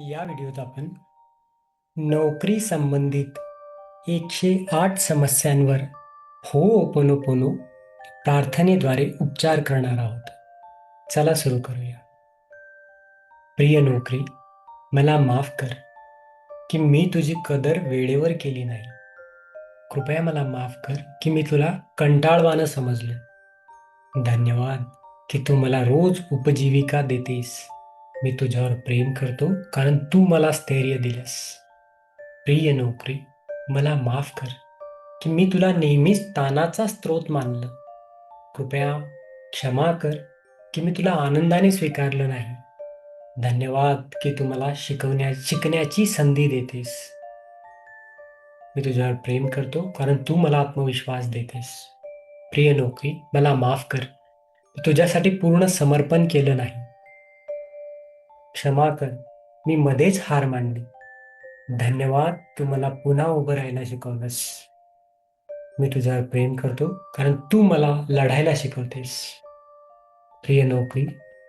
या व्हिडिओत आपण नोकरी संबंधित एकशे आठ समस्यांवर हो ओपोनोपोनो प्रार्थनेद्वारे उपचार करणार आहोत. चला सुरू करूया. प्रिय नोकरी मला माफ कर की मी तुझी कदर वेळेवर केली नाही. कृपया मला माफ कर की मी तुला कंटाळवानं समजलं. धन्यवाद की तू मला रोज उपजीविका देतेस. मी तुझ्यावर प्रेम करतो कारण तू मला स्थैर्य दिलंस. प्रिय नोकरी मला माफ कर की मी तुला नेहमीच तानाचा स्रोत मानलं. कृपया क्षमा कर की मी तुला आनंदाने स्वीकारलं नाही. धन्यवाद की तू मला शिकवण्या शिकण्याची संधी देतेस. मी तुझ्यावर प्रेम करतो कारण तू मला आत्मविश्वास देतेस. प्रिय नोकरी मला माफ कर तुझ्यासाठी पूर्ण समर्पण केलं नाही. क्षमा कर. मी मध्येच हार मानली. धन्यवाद तू मला पुन्हा उभं राहायला शिकवलंस. मी तुझ्यावर प्रेम करतो कारण तू मला लढायला शिकवतेस. प्रिय नोकरी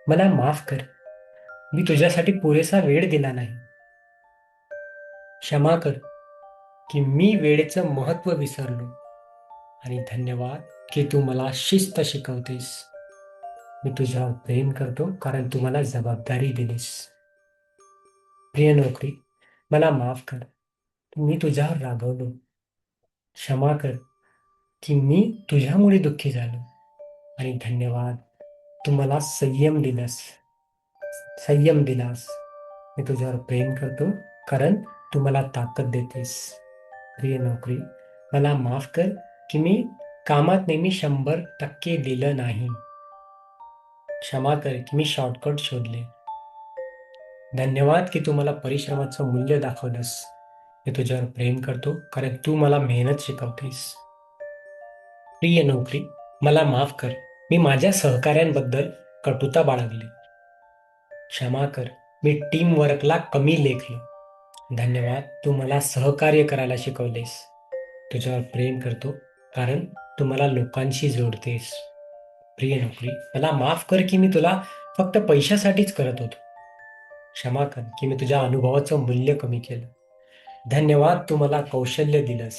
मला माफ कर. मी तुझ्यासाठी पुरेसा वेळ दिला नाही. क्षमा कर की मी वेळेचं महत्त्व विसरलो. आणि धन्यवाद की तू मला शिस्त शिकवतेस. मी तुझ्यावर प्रेम करतो कारण तू मला जबाबदारी दिलीस. प्रिय नोकरी मला माफ कर. मी तुझ्यावर रागवलो. क्षमा कर की मी तुझ्यामुळे दुःखी झालो. आणि धन्यवाद तू मला संयम दिलास. संयम दिलास. मी तुझ्यावर प्रेम करतो कारण तू मला ताकद देतेस. प्रिय नोकरी मला माफ कर की मी कामात नेहमी शंभर टक्के दिलं नाही. क्षमा कर की मी शॉर्टकट शोधले. धन्यवाद की तू मला परिश्रमाचं मूल्य दाखवलंस. मी तुझ्यावर प्रेम करतो कारण तू मला मेहनत शिकवतेस. प्रिय नोकरी मला माफ कर. मी माझ्या सहकाऱ्यांबद्दल कटुता बाळगली. क्षमा कर. मी टीम वर्कला कमी लेखलो. धन्यवाद तू मला सहकार्य करायला शिकवलेस. तुझ्यावर प्रेम करतो कारण तू मला लोकांशी जोडतेस. प्रिय नोकरी मला माफ कर की मी तुला फक्त पैशासाठीच करत होतो. क्षमा कर की मी तुझ्या अनुभवाचं मूल्य कमी केलं. धन्यवाद तू मला कौशल्य दिलंस.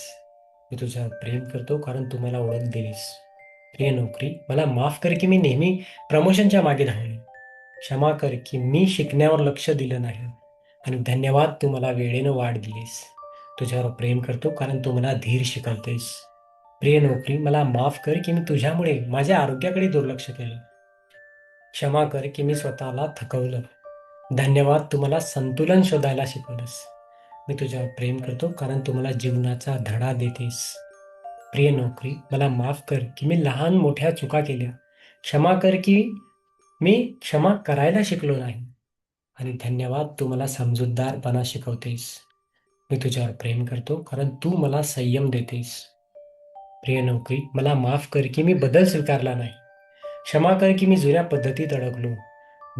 मी तुझं प्रेम करतो कारण तू मला ओळख दिलीस. प्रिय नोकरी मला माफ कर की मी नेहमी प्रमोशनच्या मागे धावले. क्षमा कर की मी शिकण्यावर लक्ष दिलं नाही. आणि धन्यवाद तू मला वेळेनं वाढ दिलीस. तुझ्यावर प्रेम करतो कारण तू मला धीर शिकवतेस. प्रिय नोकरी मला माफ कर की मी तुझ्यामुळे माझ्या आरोग्याकडे दुर्लक्ष केलं. क्षमा कर की मी स्वतःला थकवलं. धन्यवाद तू मला संतुलन शोधायला शिकवलंस. मी तुझ्यावर प्रेम करतो कारण तुम्हाला जीवनाचा धडा देतेस. प्रिय नोकरी मला माफ कर की मी लहान मोठ्या चुका केल्या. क्षमा कर की मी क्षमा करायला शिकलो नाही. आणि धन्यवाद तू मला समजूतदारपणा शिकवतेस. मी तुझ्यावर प्रेम करतो कारण तू मला संयम देतेस. प्रिय नोकरी मला माफ कर की मी बदल स्वीकारला नाही. क्षमा कर की मी जुन्या पद्धतीत अडकलो.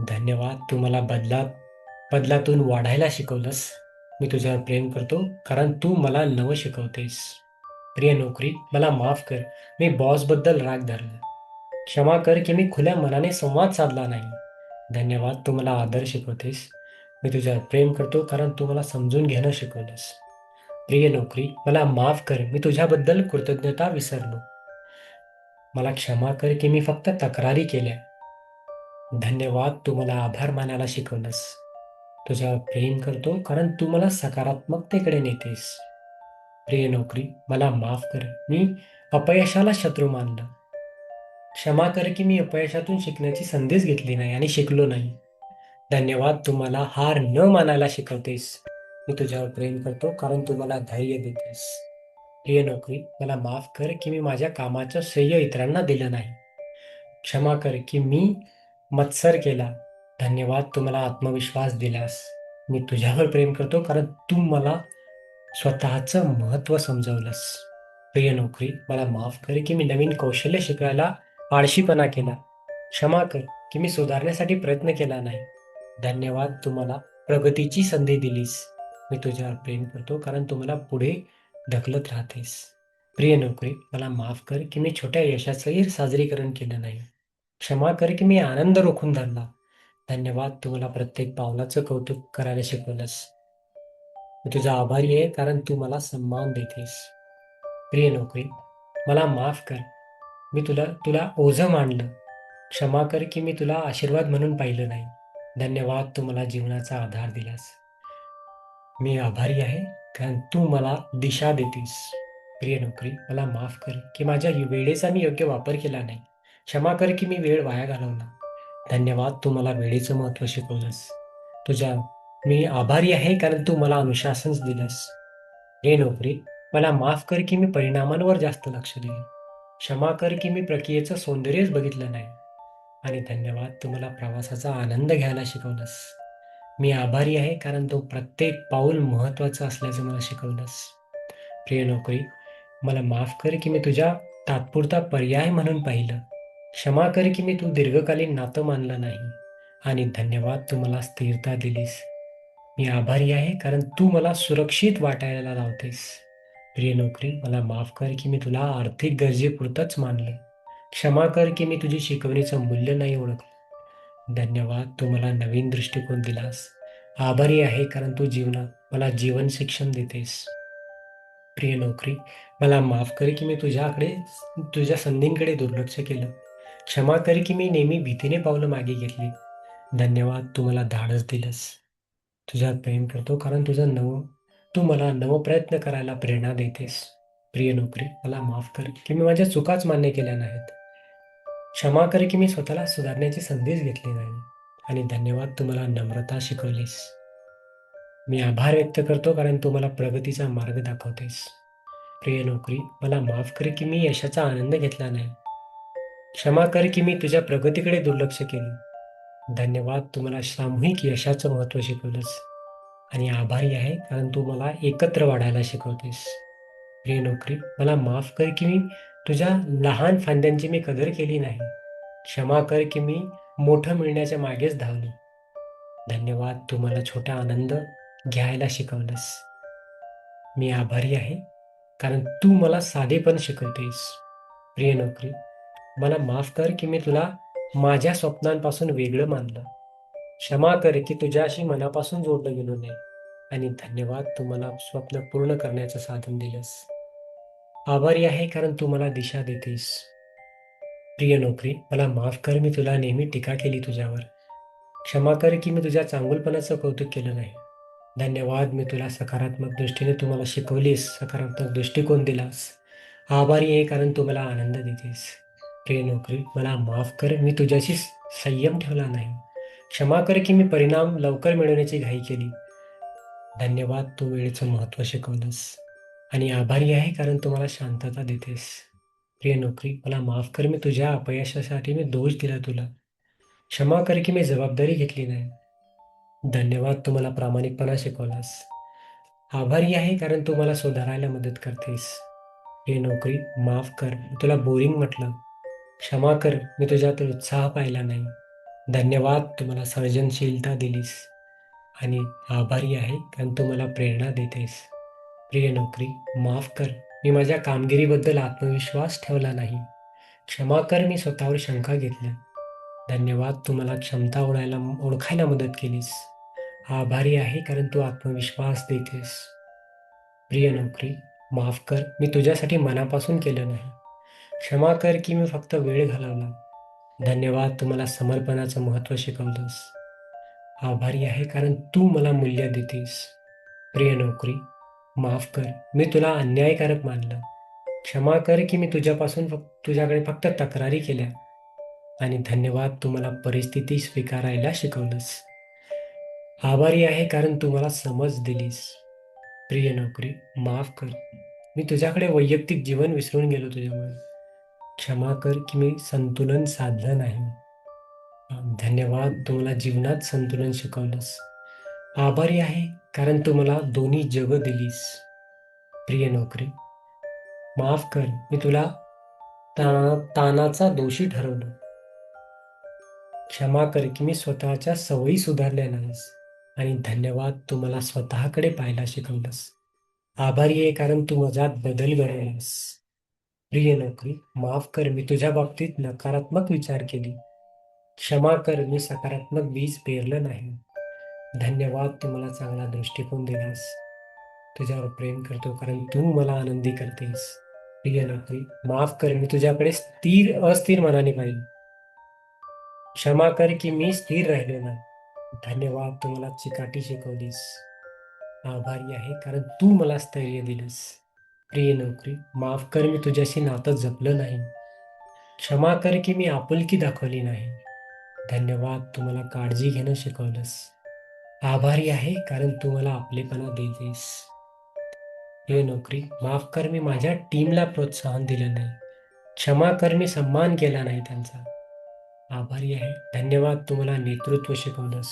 धन्यवाद तू मला बदलात बदलातून वाढायला शिकवलंस. मी तुझ्यावर प्रेम करतो कारण तू मला नवं शिकवतेस. प्रिय नोकरी मला माफ कर मी बॉसबद्दल राग धरला. क्षमा कर की मी खुल्या मनाने संवाद साधला नाही. धन्यवाद तू मला आदर शिकवतेस. मी तुझ्यावर प्रेम करतो कारण तू मला समजून घेणं शिकवलंस. प्रिय नोकरी मला माफ कर मी तुझ्याबद्दल कृतज्ञता विसरलो. मला क्षमा कर की मी फक्त तक्रारी केल्या. धन्यवाद तू मला आभार मानायला शिकवलंस. तुझ्यावर प्रेम करतो कारण तू मला सकारात्मकतेकडे नेतेस. प्रिय नोकरी मला माफ कर मी अपयशाला शत्रू मानलं. क्षमा कर की मी अपयशातून शिकण्याची संधीच घेतली नाही आणि शिकलो नाही. धन्यवाद तू मला हार न मानायला शिकवतेस. मी तुझ्यावर प्रेम करतो कारण तू मला धैर्य देतेस. प्रिय नोकरी मला माफ कर की मी माझ्या कामाचं श्रेय इतरांना दिलं नाही. क्षमा कर की मी मत्सर केला. धन्यवाद तू मला आत्मविश्वास दिलास. मी तुझ्यावर प्रेम करतो कारण तू मला स्वतःचं महत्त्व समजवलंस. प्रिय नोकरी मला माफ कर की मी नवीन कौशल्य शिकायला आळशीपणा केला. क्षमा कर की मी सुधारण्यासाठी प्रयत्न केला नाही. धन्यवाद तू मला प्रगतीची संधी दिलीस. मी तुझ्यावर प्रेम करतो कारण तू मला पुढे ढकलत राहतेस. प्रिय नोकरी मला माफ कर की मी छोट्या यशाचंही साजरीकरण केलं नाही. क्षमा कर की मी आनंद रोखून धरला. धन्यवाद तू मला प्रत्येक पावलाचं कौतुक करायला शिकवलंस. मी तुझा आभारी आहे कारण तू मला सन्मान देतेस. प्रिय नोकरी मला माफ कर. मी तुला तुला ओझं मांडलं क्षमा कर की मी तुला आशीर्वाद म्हणून पाहिलं नाही. धन्यवाद तू मला जीवनाचा आधार दिलास. मी आभारी आहे कारण तू मला दिशा देतीस. प्रिय नोकरी मला माफ कर की माझ्या वेळेचा मी योग्य वापर केला नाही. क्षमा कर की मी वेळ वाया घालवला. धन्यवाद तू मला वेळेचं महत्त्व शिकवलंस. तुझ्या मी आभारी आहे कारण तू मला अनुशासन दिलंस. हे नोकरी मला माफ कर की मी परिणामांवर जास्त लक्ष देईन क्षमा कर की मी प्रक्रियेचं सौंदर्यच बघितलं नाही. आणि धन्यवाद तू मला प्रवासाचा आनंद घ्यायला शिकवलंस. मी आभारी आहे कारण तो प्रत्येक पाऊल महत्त्वाचं असल्याचं मला शिकवलंस. प्रिय नोकरी मला माफ कर की मी तुझ्या तात्पुरता पर्याय म्हणून पाहिलं. क्षमा कर की मी तू दीर्घकालीन नातं मानलं नाही. आणि धन्यवाद तू मला स्थिरता दिलीस. मी आभारी आहे कारण तू मला सुरक्षित वाटायला लावतेस. प्रिय नोकरी मला माफ कर की मी तुला आर्थिक गरजेपुरतंच मानलं. क्षमा कर की मी तुझी शिकवणीचं मूल्य नाही ओळखलं. धन्यवाद. तू मला नवीन दृष्टिकोन दिलास. आभारी आहे कारण तू जीवनात मला जीवन शिक्षण देतेस. प्रिय नोकरी मला माफ कर की मी तुझ्याकडे तुझ्या संधींकडे दुर्लक्ष केलं. क्षमा कर की मी नेहमी भीतीने पावलं मागे घेतली. धन्यवाद. तू मला धाडस दिलंस. तुझ्यात प्रेम करतो कारण तुझं नव तू मला नव प्रयत्न करायला प्रेरणा देतेस. प्रिय नोकरी मला माफ कर की मी माझ्या चुकाच मान्य केल्या नाहीत. क्षमा कर की मी स्वतःला सुधारण्याची संधीच घेतली नाही. आणि धन्यवाद तू मला नम्रता शिकवलीस. मी आभार व्यक्त करतो कारण तू मला प्रगतीचा मार्ग दाखवतेस. प्रिय नोकरी मला माफ कर की मी यशाचा आनंद घेतला नाही. क्षमा कर की मी तुझ्या प्रगतीकडे दुर्लक्ष केले. धन्यवाद तू मला सामूहिक यशाचं महत्त्व शिकवलंस. आणि आभारी आहे कारण तू मला एकत्र वाढायला शिकवतेस. प्रिय नोकरी मला माफ कर की मी तुझ्या लहान फांद्यांची मी कदर केली नाही. क्षमा कर की मी मोठं मिळण्याच्या मागेच धावलो. धन्यवाद तू मला छोटा आनंद घ्यायला शिकवलंस. मी आभारी आहे कारण तू मला साधेपण शिकवतेस. प्रिय नोकरी मला माफ कर की मी तुला माझ्या स्वप्नांपासून वेगळं मानलं. क्षमा कर की तुझ्याशी मनापासून जोडलं गेलो नाही. आणि धन्यवाद तू मला स्वप्न पूर्ण करण्याचं साधन दिलंस. आभारी आहे कारण तू मला दिशा देतेस. प्रिय नोकरी मला माफ कर मी तुला नेहमी टीका केली तुझ्यावर. क्षमा कर की मी तुझ्या चांगुलपणाचं कौतुक केलं नाही. धन्यवाद मी तुला सकारात्मक दृष्टीने तू मला शिकवलीस सकारात्मक दृष्टिकोन दिलास. आभारी आहे कारण तू मला आनंद देतेस. प्रिय नोकरी मला माफ कर मी तुझ्याशी संयम ठेवला नाही. क्षमा कर की मी परिणाम लवकर मिळवण्याची घाई केली. धन्यवाद तू वेळेचं महत्त्व शिकवलंस. आणि आभारी आहे कारण तू मला शांतता देतेस. प्रिय नोकरी मला माफ कर मी तुझ्या अपयशासाठी मी दोष दिला तुला. क्षमा कर की मी जबाबदारी घेतली नाही. धन्यवाद तू मला प्रामाणिकपणा शिकवलास. आभारी आहे कारण तू मला सुधारायला मदत करतेस. प्रिय नोकरी माफ कर तुला बोरिंग म्हटलं. क्षमा कर मी तुझ्यात उत्साह पाहिला नाही. धन्यवाद तू मला सर्जनशीलता दिलीस. आणि आभारी आहे कारण तू मला प्रेरणा देतेस. प्रिय नोकरी माफ कर. मी माझ्या कामगिरीबद्दल आत्मविश्वास ठेवला नाही. क्षमा कर मी स्वतःवर शंका घेतल्या. धन्यवाद तू मला क्षमता ओळायला ओळखायला मदत केलीस. आभारी आहे कारण तू आत्मविश्वास देतेस. प्रिय नोकरी माफ कर. मी तुझ्यासाठी मनापासून केलं नाही. क्षमा कर की मी फक्त वेळ घालवला. धन्यवाद तू मला समर्पणाचं महत्त्व शिकवलंस. आभारी आहे कारण तू मला मूल्य देतेस. प्रिय नोकरी माफ कर. मी तुला अन्यायकारक मानलं. क्षमा कर की मी तुझ्यापासून फक्त तुझ्याकडे फक्त तक्रारी केल्या. आणि धन्यवाद तू मला परिस्थिती स्वीकारायला शिकवलंस. आभारी आहे कारण तू मला समज दिलीस. प्रिय नोकरी माफ कर. मी तुझ्याकडे वैयक्तिक जीवन विसरून गेलो तुझ्यामुळे. क्षमा कर की मी संतुलन साधलं नाही. धन्यवाद तू मला जीवनात संतुलन शिकवलंस. आभारी आहे कारण तू मला दोन्ही जग दिलीस. प्रिय नोकरी माफ कर मी तुला ताना तानाचा दोषी ठरवलं. क्षमा कर की मी स्वतःच्या सवयी सुधारल्या नाहीस आणि धन्यवाद तू मला स्वतःकडे पाहायला शिकवलंस. आभारी आहे कारण तू माझ्यात बदल घडवलास. प्रिय नोकरी माफ कर मी तुझ्या बाबतीत नकारात्मक विचार केली. क्षमा कर मी सकारात्मक बीज पेरलं नाही. धन्यवाद तू मला चांगला दृष्टिकोन दिलास. तुझ्यावर प्रेम करतो कारण तू मला आनंदी करतेस. प्रिय नोकरी माफ कर मी तुझ्याकडे स्थिर अस्थिर मनाने पाहिजे क्षमा कर की मी स्थिर राहिलो नाही धन्यवाद तू मला चिकाटी शिकवलीस. आभारी आहे कारण तू मला स्थैर्य दिलंस. प्रिय नोकरी माफ कर मी तुझ्याशी नातं जपलं नाही. क्षमा कर की मी आपुलकी दाखवली नाही. धन्यवाद तू मला काळजी घेणं शिकवलंस. आभारी आहे कारण तू मला आपलेपणा देतेस. हे नोकरी माफ कर मी माझ्या टीमला प्रोत्साहन दिलं नाही. क्षमा कर मी सन्मान केला नाही त्यांचा. आभारी आहे धन्यवाद तू मला नेतृत्व शिकवलंस.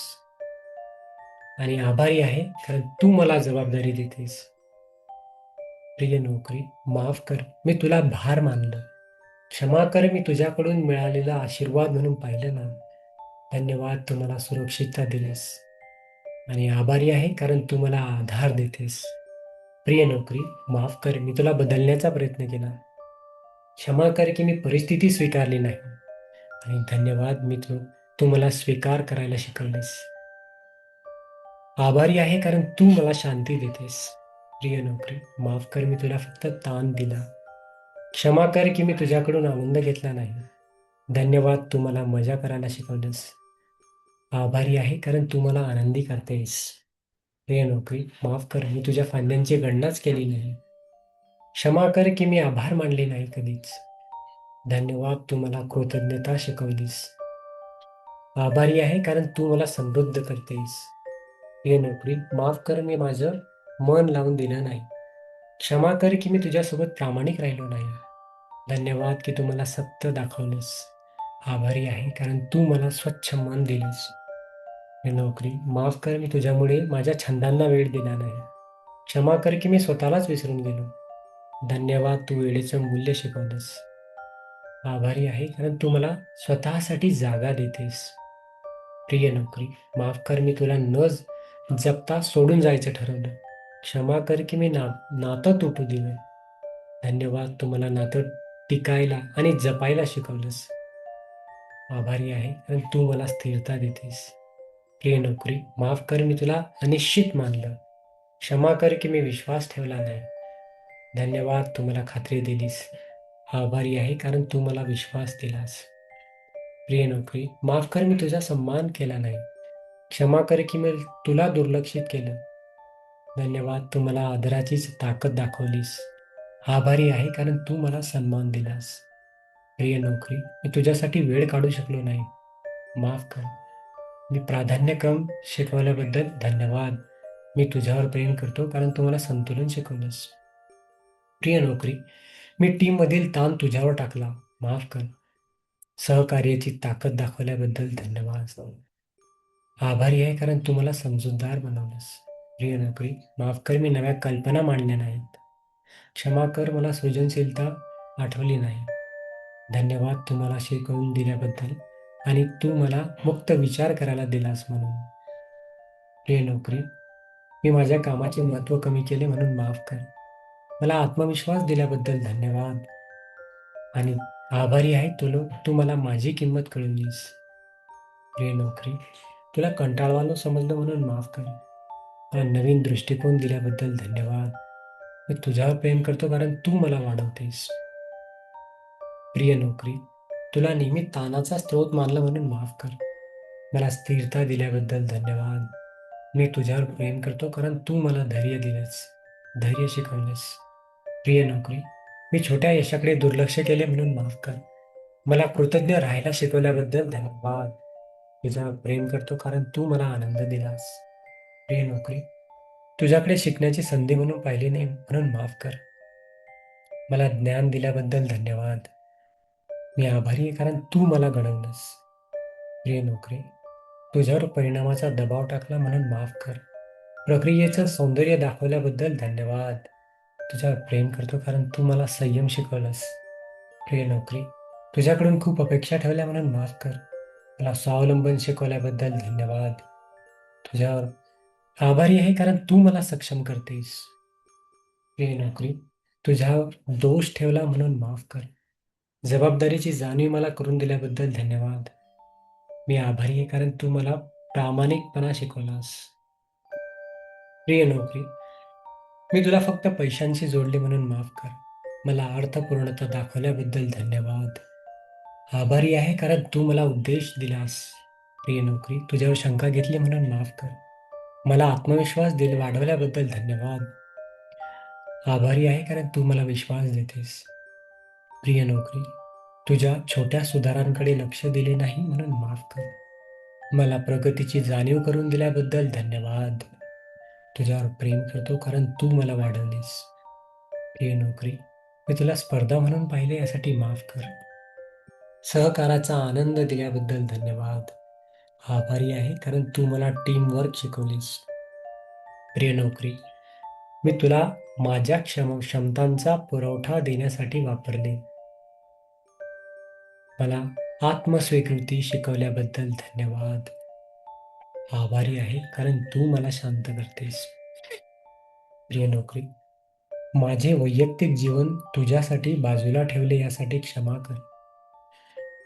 आणि आभारी आहे कारण तू मला जबाबदारी देतेस. प्रिय नोकरी माफ कर मी तुला भार मानलं. क्षमा कर मी तुझ्याकडून मिळालेला आशीर्वाद म्हणून पाहिलं ना. धन्यवाद तू मला सुरक्षितता दिलीस. आणि आभारी आहे कारण तू मला आधार देतेस. प्रिय नोकरी माफ कर मी तुला बदलण्याचा प्रयत्न केला. क्षमा कर की मी परिस्थिती स्वीकारली नाही. आणि धन्यवाद मी तू तू मला स्वीकार करायला शिकवलेस. आभारी आहे कारण तू मला शांती देतेस. प्रिय नोकरी माफ कर मी तुला फक्त ताण दिला. क्षमा कर की मी तुझ्याकडून आनंद घेतला नाही. धन्यवाद तू मला मजा करायला शिकवलंस. आभारी आहे कारण तू मला आनंदी करतेस. रे नोकरी माफ कर मी तुझ्या फांद्यांची गणनाच केली नाही. क्षमा कर की मी आभार मानले नाही कधीच. धन्यवाद तू मला कृतज्ञता शिकवलीस. आभारी आहे कारण तू मला समृद्ध करतेस. हे नोकरी माफ कर मी माझं मन लावून दिलं नाही. क्षमा कर की मी तुझ्यासोबत प्रामाणिक राहिलो नाही. धन्यवाद की तू मला सत्य दाखवलंस. आभारी आहे कारण तू मला स्वच्छ मन दिलंस. हे नोकरी माफ कर मी तुझ्यामुळे माझ्या छंदांना वेळ दिला नाही. क्षमा कर की मी स्वतःलाच विसरून गेलो. धन्यवाद तू वेळेचं मूल्य शिकवलंस आभारी आहे कारण तू मला स्वतःसाठी जागा देतेस. प्रिय नोकरी माफ कर मी तुला न जपता सोडून जायचं ठरवलं. क्षमा कर की मी ना नातं तुटू दिलं धन्यवाद तू मला नातं टिकायला आणि जपायला शिकवलंस. आभारी आहे कारण तू मला स्थिरता देतेस. प्रिय नोकरी माफ कर मी तुला अनिश्चित मानलं. क्षमा कर की मी विश्वास ठेवला नाही. धन्यवाद तू मला खात्री दिलीस. आभारी आहे कारण तू मला विश्वास दिलास. प्रिय नोकरी माफ कर मी तुझा सन्मान केला नाही. क्षमा कर की मी तुला दुर्लक्षित केलं. धन्यवाद तू मला आदराचीच ताकद दाखवलीस. आभारी आहे कारण तू मला सन्मान दिलास. प्रिय नोकरी मी तुझ्यासाठी वेळ काढू शकलो नाही. माफ कर. मी प्राधान्यक्रम शिकवल्याबद्दल धन्यवाद. मी तुझ्यावर प्रेम करतो कारण तू मला संतुलन शिकवलंस. प्रिय नोकरी मी टीममधील ताण तुझ्यावर टाकला. माफ कर. सहकार्याची ताकद दाखवल्याबद्दल धन्यवाद. आभारी आहे कारण तू मला समजूतदार बनवलंस. प्रिय नोकरी माफ कर मी नव्या कल्पना मांडल्या नाहीत. क्षमा कर मला सृजनशीलता आठवली नाही. धन्यवाद तुम्हाला शिकवून दिल्याबद्दल. आणि तू मला मुक्त विचार करायला दिलास म्हणून. प्रिय नोकरी मी माझ्या कामाचे महत्त्व कमी केले म्हणून माफ कर. मला आत्मविश्वास दिल्याबद्दल धन्यवाद. आणि आभारी आहे तुला तू मला माझी किंमत कळून प्रिय नोकरी तुला कंटाळवानं समजलं म्हणून माफ कर. मला नवीन दृष्टिकोन दिल्याबद्दल धन्यवाद. मी तुझ्यावर प्रेम करतो कारण तू मला वाढवतेस. प्रिय नोकरी तुला नेहमी तानाचा स्रोत मानलं म्हणून माफ कर. मला स्थिरता दिल्याबद्दल धन्यवाद. मी तुझ्यावर प्रेम करतो कारण तू मला धैर्य दिलंस. धैर्य शिकवलंस. प्रिय नोकरी मी छोट्या यशाकडे दुर्लक्ष केले म्हणून माफ कर. मला कृतज्ञ राहायला शिकवल्याबद्दल धन्यवाद. तुझ्यावर प्रेम करतो कारण तू मला आनंद दिलास. प्रिय नोकरी तुझ्याकडे शिकण्याची संधी म्हणून पाहिली नाही म्हणून माफ कर. मला ज्ञान दिल्याबद्दल धन्यवाद. मी आभारी आहे कारण तू मला घडवलंस प्रिय नोकरी तुझ्यावर परिणामाचा दबाव टाकला म्हणून माफ कर. प्रक्रियेचं सौंदर्य दाखवल्याबद्दल धन्यवाद. तुझ्यावर प्रेम करतो कारण तू मला संयम शिकवलंस. प्रिय नोकरी तुझ्याकडून खूप अपेक्षा ठेवल्या म्हणून माफ कर. मला स्वावलंबन शिकवल्याबद्दल धन्यवाद. तुझ्यावर आभारी आहे कारण तू मला सक्षम करतेस. प्रिय नोकरी तुझ्यावर दोष ठेवला म्हणून माफ कर. जबाबदारीची जाणीव मला करून दिल्याबद्दल धन्यवाद. मी आभारी आहे कारण तू मला प्रामाणिकपणा शिकवलास. प्रिय नोकरी मी तुला फक्त पैशांशी जोडले म्हणून माफ कर. मला अर्थपूर्णता दाखवल्याबद्दल धन्यवाद. आभारी आहे कारण तू मला उद्देश दिलास. प्रिय नोकरी तुझ्यावर शंका घेतली म्हणून माफ कर. मला आत्मविश्वास दिल वाढवल्याबद्दल धन्यवाद. आभारी आहे कारण तू मला विश्वास देतेस. प्रिय नोकरी तुझ्या छोट्या सुधारांकडे लक्ष दिले नाही म्हणून माफ कर. मला प्रगतीची जाणीव करून दिल्याबद्दल धन्यवाद. तुझ्यावर प्रेम करतो कारण तू मला वाढवलीस. प्रिय नोकरी मी तुला स्पर्धा म्हणून पाहिले यासाठी माफ कर. सहकाराचा आनंद दिल्याबद्दल धन्यवाद. आभारी आहे कारण तू मला टीमवर्क शिकवलीस. प्रिय नोकरी मी तुला माझ्या क्षम क्षमतांचा पुरवठा देण्यासाठी वापरले. मला आत्मस्वीकृती शिकवल्याबद्दल धन्यवाद. आभारी आहे कारण तू मला शांत करतेस. प्रिय नोकरी माझे वैयक्तिक जीवन तुझ्यासाठी बाजूला ठेवले यासाठी क्षमा कर.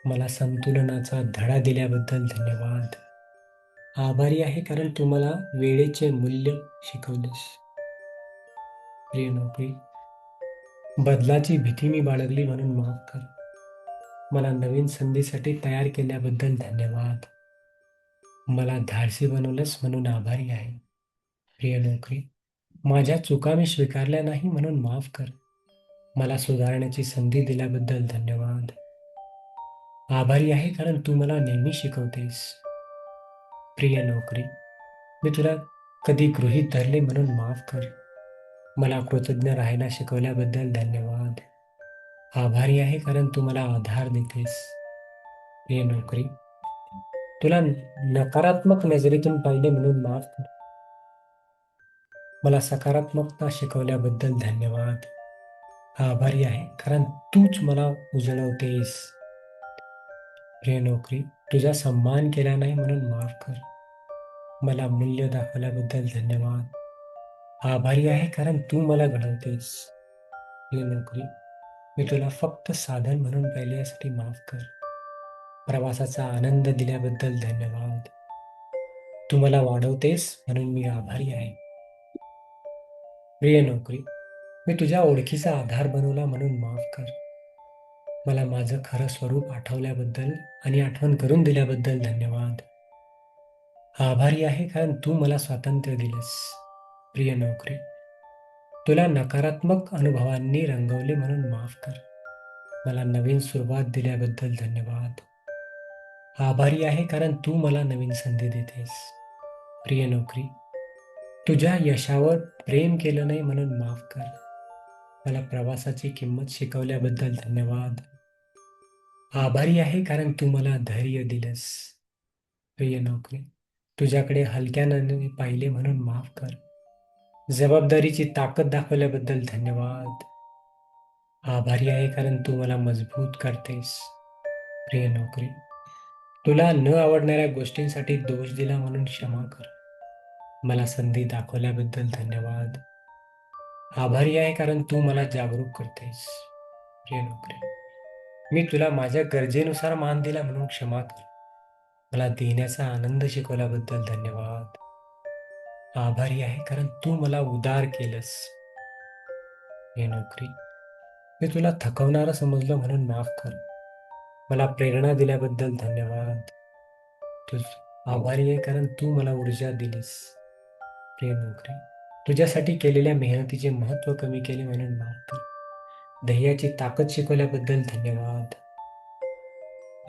मला संतुलनाचा धडा दिल्याबद्दल धन्यवाद. आभारी आहे कारण तू मला वेळेचे मूल्य शिकवलेस. प्रिय नोकरी बदलाची भीती मी बाळगली म्हणून माफ कर. मला नवीन संधीसाठी तयार केल्याबद्दल धन्यवाद. मला धाडसी बनवलंस म्हणून आभारी आहे. प्रिय नोकरी माझ्या चुका मी स्वीकारल्या नाही म्हणून माफ कर. मला सुधारण्याची संधी दिल्याबद्दल धन्यवाद. आभारी आहे कारण तू मला नेहमी शिकवतेस. प्रिय नोकरी मी तुला कधी गृहीत धरले म्हणून माफ कर. मला कृतज्ञ राहायला शिकवल्याबद्दल धन्यवाद. आभारी आहे कारण तू मला आधार देतेस. प्रिय नोकरी. तुला नकारात्मक नजरेतून पाहिले म्हणून माफ कर. मला सकारात्मकता शिकवल्याबद्दल धन्यवाद. आभारी आहे कारण तूच मला उजळवतेस. प्रिय नोकरी. तुझा सन्मान केला नाही म्हणून माफ कर. मला मूल्य दाखवल्याबद्दल धन्यवाद. आभारी आहे कारण तू मला घडवतेस. प्रिय नोकरी. मी तुला फक्त साधन म्हणून पाहिले यासाठी माफ कर. प्रवासाचा आनंद दिल्याबद्दल धन्यवाद. तू मला वाढवतेस म्हणून मी आभारी आहे. प्रिय नोकरी मी तुझ्या ओळखीचा आधार बनवला म्हणून माफ कर. मला माझं खरं स्वरूप आठवल्याबद्दल आणि आठवण करून दिल्याबद्दल धन्यवाद. आभारी आहे कारण तू मला स्वातंत्र्य दिलंस. प्रिय नोकरी तुला नकारात्मक अनुभवांनी रंगवले म्हणून माफ कर. मला नवीन सुरुवात दिल्याबद्दल धन्यवाद. आभारी आहे कारण तू मला नवीन संधी देतेस. प्रिय नोकरी तुझ्या यशावर प्रेम केलं नाही म्हणून माफ कर. मला प्रवासाची किंमत शिकवल्याबद्दल धन्यवाद. आभारी आहे कारण तू मला धैर्य दिलंस. प्रिय नोकरी तुझ्याकडे हलक्यानं पाहिले म्हणून माफ कर. जबाबदारीची ताकद दाखवल्याबद्दल धन्यवाद. आभारी आहे कारण तू मला मजबूत करतेस. प्रिय नोकरी तुला न आवडणाऱ्या गोष्टींसाठी दोष दिला म्हणून क्षमा कर. मला संधी दाखवल्याबद्दल धन्यवाद. आभारी आहे कारण तू मला जागरूक करतेस. प्रिय नोकरी मी तुला माझ्या गरजेनुसार मान दिला म्हणून क्षमा कर. मला देण्याचा आनंद शिकवल्याबद्दल धन्यवाद. आभारी आहे कारण तू मला उदार केलंस. हे नोकरी. मी तुला थकवणारं समजलं म्हणून माफ कर. मला प्रेरणा दिल्याबद्दल धन्यवाद. तू आभारी आहे कारण तू मला ऊर्जा दिलीस. प्रिय नोकरी. तुझ्यासाठी केलेल्या मेहनतीचे महत्त्व कमी केले म्हणून माफ कर. ध्येयाची ताकद शिकवल्याबद्दल धन्यवाद.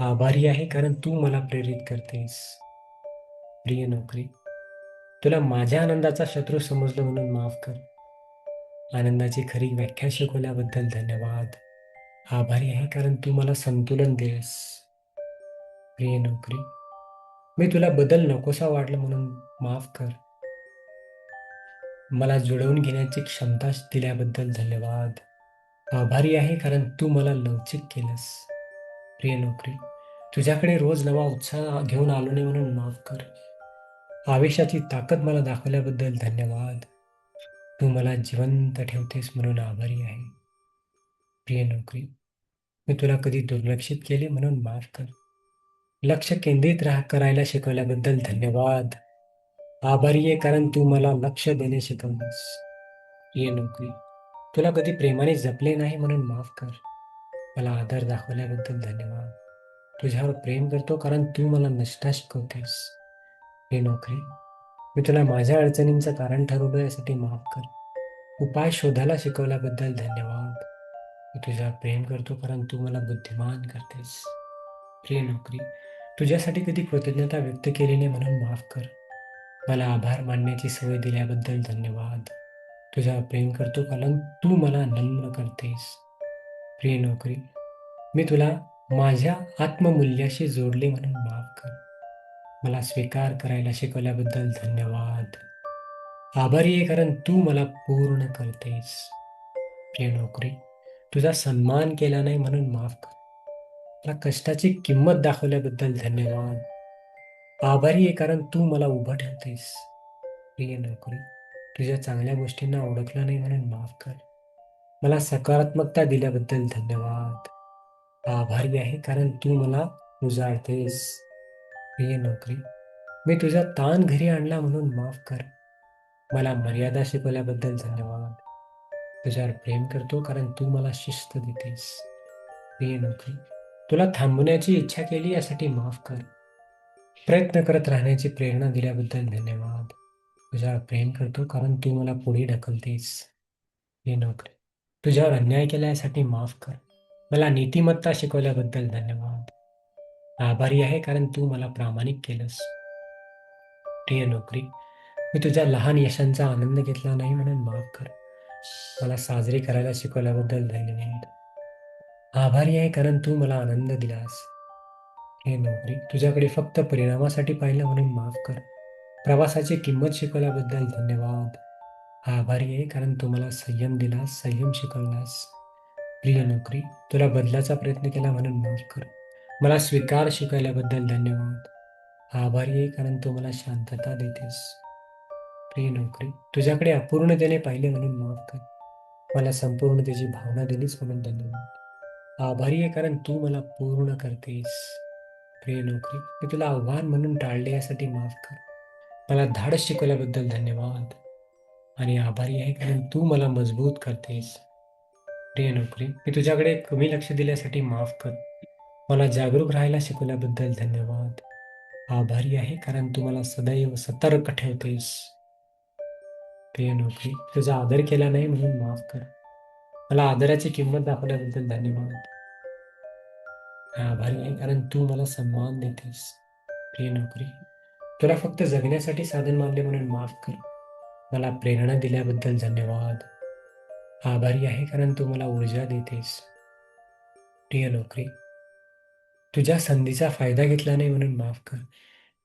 आभारी आहे कारण तू मला प्रेरित करतेस. प्रिय नोकरी. तुला माझ्या आनंदाचा शत्रू समजलं म्हणून माफ कर. आनंदाची खरी व्याख्या शिकवल्याबद्दल धन्यवाद. आभारी आहे कारण तू मला संतुलन देस. प्रिय नोकरी मी तुला बदल नकोसा वाटलं म्हणून माफ कर. मला जुळवून घेण्याची क्षमता दिल्याबद्दल धन्यवाद. आभारी आहे कारण तू मला लवचिक केलंस. प्रिय नोकरी तुझ्याकडे रोज नवा उत्साह घेऊन आलो नाही म्हणून माफ कर. आवेशाची ताकद मला दाखवल्याबद्दल धन्यवाद. तू मला जिवंत ठेवतेस म्हणून आभारी आहे. प्रिय नोकरी मी तुला कधी दुर्लक्षित केले म्हणून माफ कर. लक्ष केंद्रित राह करायला शिकवल्याबद्दल धन्यवाद. आभारी आहे कारण तू मला लक्ष देणे शिकवलीस ये नोकरी तुला कधी प्रेमाने जपले नाही म्हणून माफ कर. मला आदर दाखवल्याबद्दल धन्यवाद. तुझ्यावर प्रेम करतो कारण तू मला नष्टा शिकवतेस. हे नोकरी. मी तुला माझ्या अडचणींचं कारण ठरवलं यासाठी माफ कर. उपाय शोधायला शिकवल्याबद्दल धन्यवाद. मी तुझ्या प्रेम करतो कारण तू मला बुद्धिमान करतेस. प्रिय नोकरी तुझ्यासाठी कधी कृतज्ञता व्यक्त केली नाही म्हणून माफ कर. मला आभार मानण्याची सवय दिल्याबद्दल धन्यवाद. तुझ्या प्रेम करतो कारण तू मला नम्र करतेस. प्रिय नोकरी मी तुला माझ्या आत्ममूल्याशी जोडले म्हणून माफ कर. मला स्वीकार करायला शिकवल्याबद्दल धन्यवाद. आभारी आहे कारण तू मला पूर्ण करतेस. प्रिय नोकरी तुझा सन्मान केला नाही म्हणून माफ कर. मला कष्टाची किंमत दाखवल्याबद्दल धन्यवाद. आभारी आहे कारण तू मला उभं ठेवतेस. प्रिय नोकरी तुझ्या चांगल्या गोष्टींना ओळखलं नाही म्हणून माफ कर. मला सकारात्मकता दिल्याबद्दल धन्यवाद. आभारी आहे कारण तू मला उजाळतेस. प्रिय नोकरी मी तुझा ताण घरी आणला म्हणून माफ कर. मला मर्यादा शिकवल्याबद्दल धन्यवाद. तुझ्यावर प्रेम करतो कारण तू मला शिस्त देतेस. प्रिय नोकरी तुला थांबवण्याची इच्छा केली यासाठी माफ कर. प्रयत्न करत राहण्याची प्रेरणा दिल्याबद्दल धन्यवाद. तुझ्यावर प्रेम करतो कारण तू मला पुढे ढकलतेस. हे नोकरी तुझ्यावर अन्याय केला यासाठी माफ कर. मला नीतिमत्ता शिकवल्याबद्दल धन्यवाद. आभारी आहे कारण तू मला प्रामाणिक केलंस. प्रिय नोकरी मी तुझ्या लहान यशांचा आनंद घेतला नाही म्हणून माफ कर. मला साजरे करायला शिकवल्याबद्दल धन्यवाद. आभारी आहे कारण तू मला आनंद दिलास. हे नोकरी तुझ्याकडे फक्त परिणामासाठी पाहिलं म्हणून माफ कर. प्रवासाची किंमत शिकवल्याबद्दल धन्यवाद. आभारी आहे कारण तू मला संयम दिलास संयम शिकवलास. प्रिय नोकरी तुला बदलाचा प्रयत्न केला म्हणून माफ कर. मला स्वीकार शिकवल्याबद्दल धन्यवाद. आभारी आहे कारण तू मला शांतता देतेस. प्रिय नोकरी तुझ्याकडे अपूर्णतेने पाहिले म्हणून माफ कर. मला संपूर्णतेची भावना दिलीस म्हणून धन्यवाद. आभारी आहे कारण तू मला पूर्ण करतेस. प्रिय नोकरी मी तुला आव्हान म्हणून टाळले यासाठी माफ कर. मला धाडस शिकवल्याबद्दल धन्यवाद. आणि आभारी आहे कारण तू मला मजबूत करतेस. प्रिय नोकरी मी तुझ्याकडे कमी लक्ष दिल्यासाठी माफ कर. मला जागरूक राहायला शिकवल्याबद्दल धन्यवाद. आभारी आहे कारण तू मला सदैव सतर्क ठेवतेस प्रिय नोकरी तुझा आदर केला नाही म्हणून माफ कर. मला आदराची किंमत दाखवल्याबद्दल धन्यवाद. आभारी आहे कारण तू मला सन्मान देतेस. प्रिय नोकरी तुला फक्त जगण्यासाठी साधन मानले म्हणून माफ कर. मला प्रेरणा दिल्याबद्दल धन्यवाद. आभारी आहे कारण तू मला ऊर्जा देतेस. प्रिय नोकरी तुझ्या संधीचा फायदा घेतला नाही म्हणून माफ कर.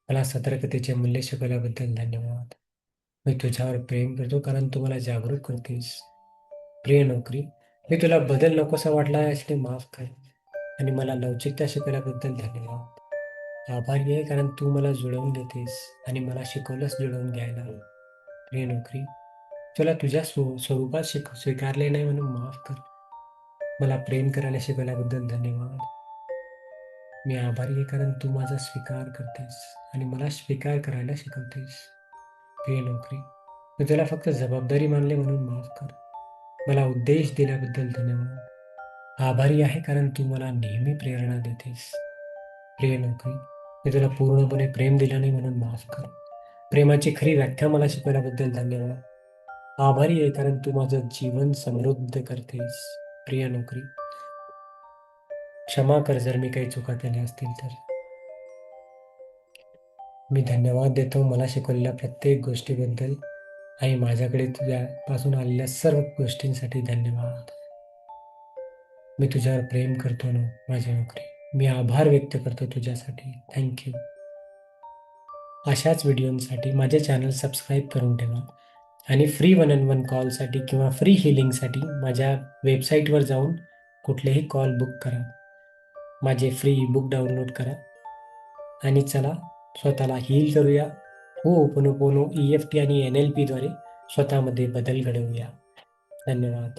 मला सतर्कतेचे मूल्य शिकवल्याबद्दल धन्यवाद. मी तुझ्यावर प्रेम करतो कारण तू मला जागरूक करतेस. प्रिय नोकरी मी तुला बदल नकोसा वाटला यासाठी माफ कर. आणि मला लवचिकता शिकवल्याबद्दल धन्यवाद. आभारी आहे कारण तू मला जुळवून घेतेस आणि मला शिकवलंच जुळवून घ्यायला. प्रिय नोकरी तुला तुझ्या स्व स्वरूपात शिक स्वीकारले नाही म्हणून माफ कर. मला प्रेम करायला शिकवल्याबद्दल धन्यवाद. मी आभारी आहे कारण तू माझा स्वीकार करतेस आणि मला स्वीकार करायला शिकवतेस. प्रिय नोकरी मी तुला फक्त जबाबदारी मानले म्हणून माफ कर. मला उद्देश दिल्याबद्दल धन्यवाद. आभारी आहे कारण तू मला नेहमी प्रेरणा देतेस. प्रिय नोकरी मी तुला पूर्णपणे प्रेम दिलं नाही म्हणून माफ कर. प्रेमाची खरी व्याख्या मला शिकवल्याबद्दल धन्यवाद. आभारी आहे कारण तू माझं जीवन समृद्ध करतेस. प्रिय नोकरी क्षमा कर जर मी काही चुका केल्या असतील तर. मी धन्यवाद देतो मला शिकवलेल्या प्रत्येक गोष्टीबद्दल. आणि माझ्याकडे तुझ्यापासून आलेल्या सर्व गोष्टींसाठी धन्यवाद. मी तुझ्यावर प्रेम करतो ना माझ्या नोकरी. मी आभार व्यक्त करतो तुझ्यासाठी. थँक्यू अशाच व्हिडिओंसाठी माझे चॅनल सबस्क्राईब करून ठेवा. आणि फ्री वन अँड वन कॉलसाठी किंवा फ्री हिलिंगसाठी माझ्या वेबसाईटवर जाऊन कुठलेही कॉल बुक करा. माझे फ्री बुक डाउनलोड करा. आणि चला स्वतःला हील करूया. हो ओपनो पोनो ई एफ टी आणि एन एल पीद्वारे स्वतःमध्ये बदल घडवूया. धन्यवाद.